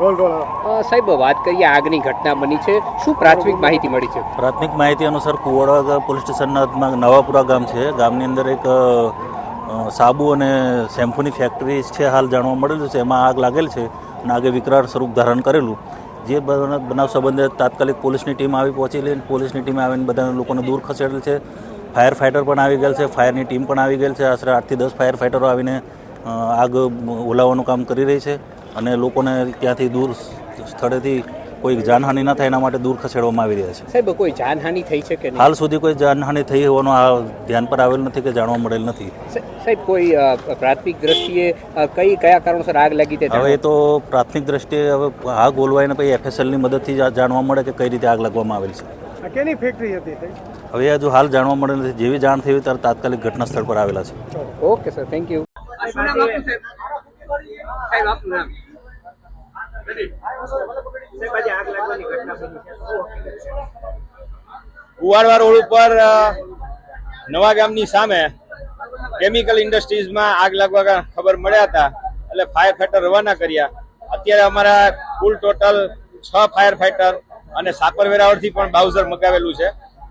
Role role સાહેબ વાત કરીએ આગની ઘટના બની છે. શું પ્રાથમિક માહિતી મળી છે? પ્રાથમિક માહિતી અનુસાર કુવાડા પોલીસ સ્ટેશનના નવાપુરા ગામ છે. ગામની અંદર એક સાબુ અને શેમ્પૂની ફેક્ટરી છે હાલ જાણવા મળેલું છે. એમાં આગ લાગેલ છે અને આગે વિકરાળ સ્વરૂપ ધારણ કરેલું. જે બના- બનાવ સંબંધે તાત્કાલિક પોલીસની ટીમ આવી પહોંચેલી અને પોલીસની ટીમ આવીને બધા લોકોને દૂર ખસેડેલ છે. ફાયર ફાઇટર પણ આવી ગયેલ છે. ફાયરની ટીમ પણ આવી ગયેલ છે. આશરે આઠથી દસ ફાયર ફાઇટરો આવીને આગ ઓલાવવાનું કામ કરી રહી છે. અને લોકોને ત્યાંથી દૂર સ્થળેથી કોઈ જાનહાનિ ન થાય એના માટે દૂર ખસેડવામાં આવી રહ્યા છે. સાહેબ કોઈ જાનહાનિ થઈ છે કે હાલ સુધી કોઈ જાનહાનિ થઈ હોવાનું આ ધ્યાન પર આવેલ નથી કે જાણવા મળેલ નથી. સાહેબ કોઈ પ્રાથમિક દ્રષ્ટિએ કઈ કયા કારણોસર આગ લાગી તે હવે તો પ્રાથમિક દ્રષ્ટિએ હવે આગ ઓલવાઈને પછી એફએસએલની મદદથી જાણવા મળે કે કઈ રીતે આગ લાગવામાં આવેલ છે. કેની ફેક્ટરી હતી હવે હજુ હાલ જાણવા મળે નથી. જેવી જાણ થઈ ત્યારે તાત્કાલિક ઘટના સ્થળ પર આવેલા છે. Okay sir. Thank you. Kuvadva road ઉપર નવા ગામની સામે કેમિકલ ઇન્ડસ્ટ્રીઝમાં આગ લાગવા ખબર મળ્યા હતા. એટલે ફાયર ફાઈટર રવાના કર્યા. અત્યારે અમારા કુલ ટોટલ છ ફાયર ફાઈટર અને સાપર વેરાવળથી પણ બાઉઝર મગાવેલું છે.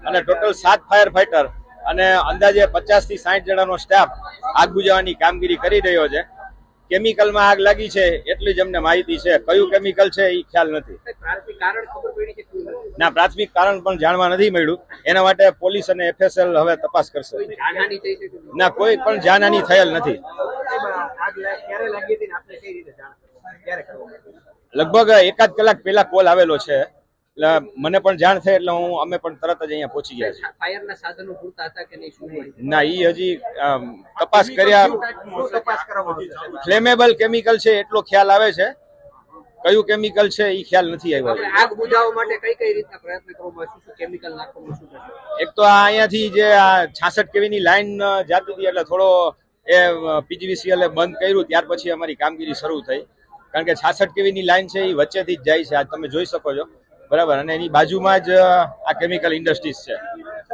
અને ટોટલ સાત ફાયર ફાઈટર અને અંદાજે પચાસથી સાઠ જણાનો સ્ટાફ આગ બુજાવવાની કામગીરી કરી રહ્યો છે. કેમિકલમાં આગ લાગી છે એટલી જ અમને માહિતી છે. કયું કેમિકલ છે એ ખ્યાલ નથી? ના પ્રાથમિક કારણ પણ જાણવા નથી મળ્યું. એના માટે પોલીસ અને એફએસએલ હવે તપાસ કરશે? ના કોઈ પણ જાનહાની થયેલ નથી? લગભગ એકાદ કલાક પહેલા કોલ આવેલો છે. એટલે મને પણ જાણ થઈ એટલે હું અમે પણ તરત જ અહીંયા પહોંચી ગયા છીએ. ફાયરના સાધનો પૂરતા હતા કે નહીં ના એ હજી તપાસ કર્યા ફ્લેમેબલ કેમિકલ છે એટલો ખ્યાલ આવે છે. કયું કેમિકલ છે એ ખ્યાલ નથી આવ્યો. આગ બુઝાવવા માટે કઈ કઈ રીતના પ્રયત્ન કરવામાં? શું શું કેમિકલ નાખવામાં શું એક તો આ અહીંયાથી જે આ છાસઠ કેવીની લાઈન જાતી હતી એટલે થોડો એ પીજીવીસીએલે બંધ કર્યું. ત્યાર પછી અમારી કામગીરી શરૂ થઈ. કારણ કે છાસઠ કેવીની લાઈન છે એ વચ્ચેથી જ જાય છે. આજ તમે જોઈ શકો છો. બરાબર અને એની બાજુમાં જ આ કેમિકલ ઇન્ડસ્ટ્રીઝ છે.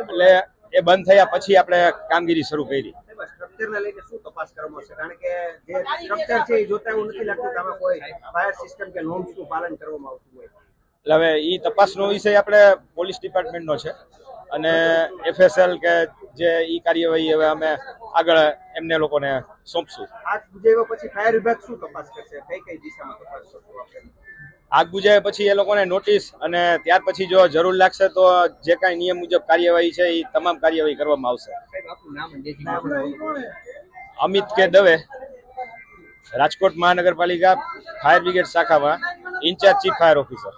એટલે એ બંધ થયા પછી આપણે કામગીરી શરૂ કરી. સ્ટ્રક્ચરને લઈને શું તપાસ કરવામાં આવશે? કારણ કે જે સ્ટ્રક્ચર છે એ જોતા એવું નથી લાગતું કે આમાં કોઈ ફાયર સિસ્ટમ કે નોર્મ્સ પાલન કરવામાં આવતું હોય. એટલે હવે એ તપાસનો વિષય આપણે પોલીસ ડિપાર્ટમેન્ટનો છે. અને એફએસએલ કે જે ઈ કાર્યવાહી હવે અમે આગળ એમને લોકોને સોંપશું. આ પછી ફાયર વિભાગ શું તપાસ કરશે? કઈ કઈ દિશામાં તપાસ કરશું આપણે? આગ બુજાય પછી એ લોકોને નોટિસ અને ત્યાર પછી જો જરૂર લાગશે તો જે કાંઈ નિયમ મુજબ કાર્યવાહી છે એ તમામ કાર્યવાહી કરવામાં આવશે. અમિત કે દવે રાજકોટ મહાનગરપાલિકા ફાયર બ્રિગેડ શાખામાં ઇન્ચાર્જ ચીફ ફાયર ઓફિસર